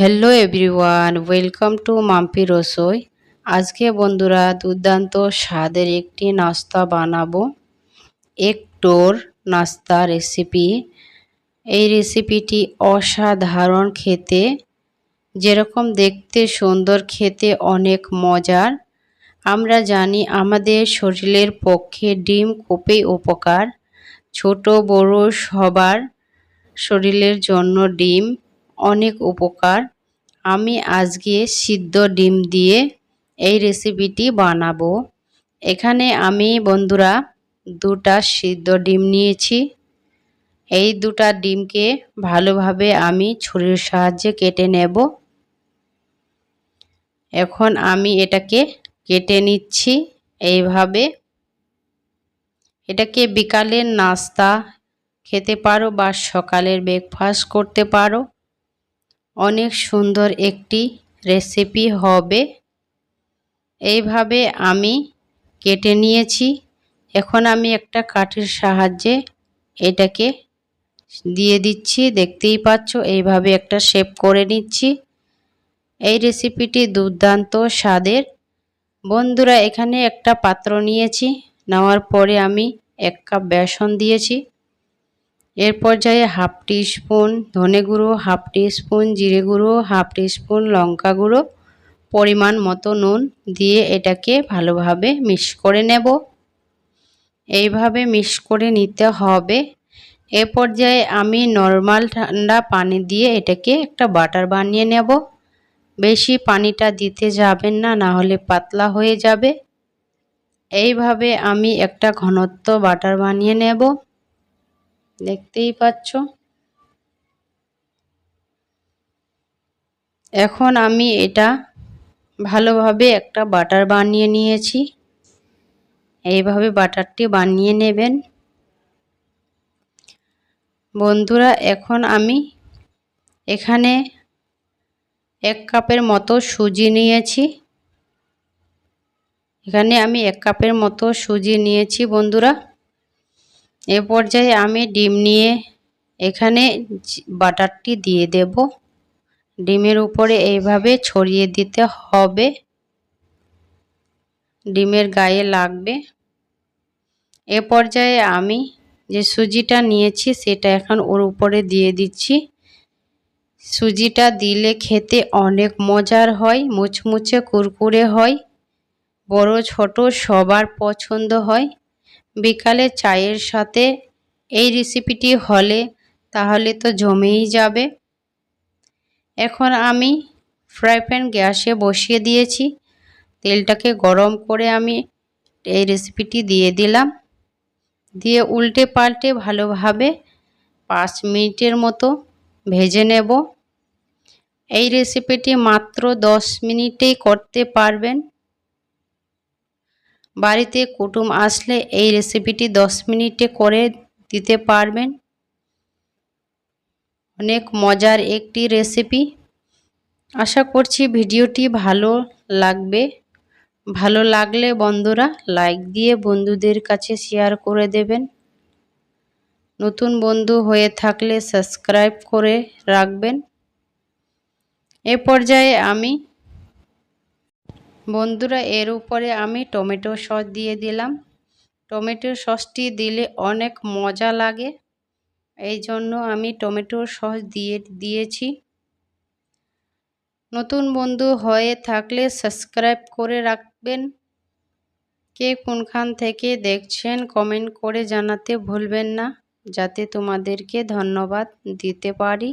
Hello everyone welcome to Mampi Rasoi আজকে বন্ধুরা দুর্দান্ত স্বাদের একটি নাস্তা বানাবো। একটোর নাস্তা রেসিপি এই রেসিপিটি অসাধারণ খেতে। যেরকম দেখতে সুন্দর, খেতে অনেক মজার। আমরা জানি আমাদের শরীরের পক্ষে ডিম খুবই উপকার। ছোট, বড় সবার শরীরের জন্য ডিম অনেক উপকার। আমি আজকে সিদ্ধ ডিম দিয়ে এই রেসিপিটি বানাবো। এখানে আমি বন্ধুরা দুটা সিদ্ধ ডিম নিয়েছি। এই দুটা ডিমকে ভালোভাবে আমি ছুরির সাহায্যে কেটে নেব। এখন আমি এটাকে কেটে নিচ্ছি এইভাবে। এটাকে বিকালের নাস্তা খেতে পারো বা সকালের ব্রেকফাস্ট করতে পারো। অনেক সুন্দর একটি রেসিপি হবে। এইভাবে আমি কেটে নিয়েছি। এখন আমি একটা কাঠের সাহায্যে এটাকে দিয়ে দিচ্ছি। দেখতেই পাচ্ছ, এইভাবে একটা শেপ করে নিচ্ছি। এই রেসিপিটি দুর্দান্ত স্বাদের। বন্ধুরা, এখানে একটা পাত্র নিয়েছি। নেওয়ার পরে আমি এক কাপ বেসন দিয়েছি। এর পর্যায়ে হাফ টি স্পুন ধনে গুঁড়ো, হাফ টি স্পুন জিরে গুঁড়ো, হাফ টি স্পুন লঙ্কা গুঁড়ো পরিমাণ মতো নুন দিয়ে এটাকে ভালোভাবে মিক্স করে নেব। এইভাবে মিক্স করে নিতে হবে। এ পর্যায়ে আমি নর্মাল ঠান্ডা পানি দিয়ে এটাকে একটা বাটার বানিয়ে নেব। বেশি পানিটা দিতে যাবেন না না হলে পাতলা হয়ে যাবে। এইভাবে আমি একটা ঘনত্ব বাটার বানিয়ে নেব। দেখতেই পাচ্ছ। এখন আমি এটা ভালোভাবে একটা বাটার বানিয়ে নিয়েছি। এইভাবে বাটারটি বানিয়ে নেবেন। বন্ধুরা, এখন আমি এখানে এক কাপের মতো সুজি নিয়েছি। এখানে আমি এক কাপের মতো সুজি নিয়েছি বন্ধুরা। এ পর্যায়ে আমি ডিম নিয়ে এখানে বাটারটি দিয়ে দেব। ডিমের উপরে এইভাবে ছড়িয়ে দিতে হবে। ডিমের গায়ে লাগবে। এ পর্যায়ে আমি যে সুজিটা নিয়েছি সেটা এখন ওর উপরে দিয়ে দিচ্ছি। সুজিটা দিলে খেতে অনেক মজার হয়, মুচমুচে কুরকুরে হয়, বড় ছোট সবার পছন্দ হয়। বিকালে চায়ের সাথে এই রেসিপিটি হলে তাহলে তো জমেই যাবে। এখন আমি ফ্রাই প্যান গ্যাসে বসিয়ে দিয়েছি। তেলটাকে গরম করে আমি এই রেসিপিটি দিয়ে দিলাম। দিয়ে উল্টে পাল্টে ভালোভাবে পাঁচ মিনিটের মতো ভেজে নেব। এই রেসিপিটি মাত্র দশ মিনিটেই করতে পারবেন। বাড়িতে কুটুম আসলে এই রেসিপিটি দশ মিনিটে করে দিতে পারবেন। অনেক মজার একটি রেসিপি আশা করছি ভিডিওটি ভালো লাগবে। ভালো লাগলে বন্ধুরা লাইক দিয়ে বন্ধুদের কাছে শেয়ার করে দেবেন। নতুন বন্ধু হয়ে থাকলে সাবস্ক্রাইব করে রাখবেন। এ পর্যায়ে আমি বন্ধুরা, এর উপরে আমি টমেটো সস দিয়ে দিলাম। টমেটো সসটি দিলে অনেক মজা লাগে। এই জন্য আমি টমেটো সস দিয়ে, দিয়েছি। নতুন বন্ধু হয়ে থাকলে সাবস্ক্রাইব করে রাখবেন। কে কোনখান থেকে দেখছেন, কমেন্ট করে জানাতে ভুলবেন না। যাতে তোমাদেরকে ধন্যবাদ দিতে পারি।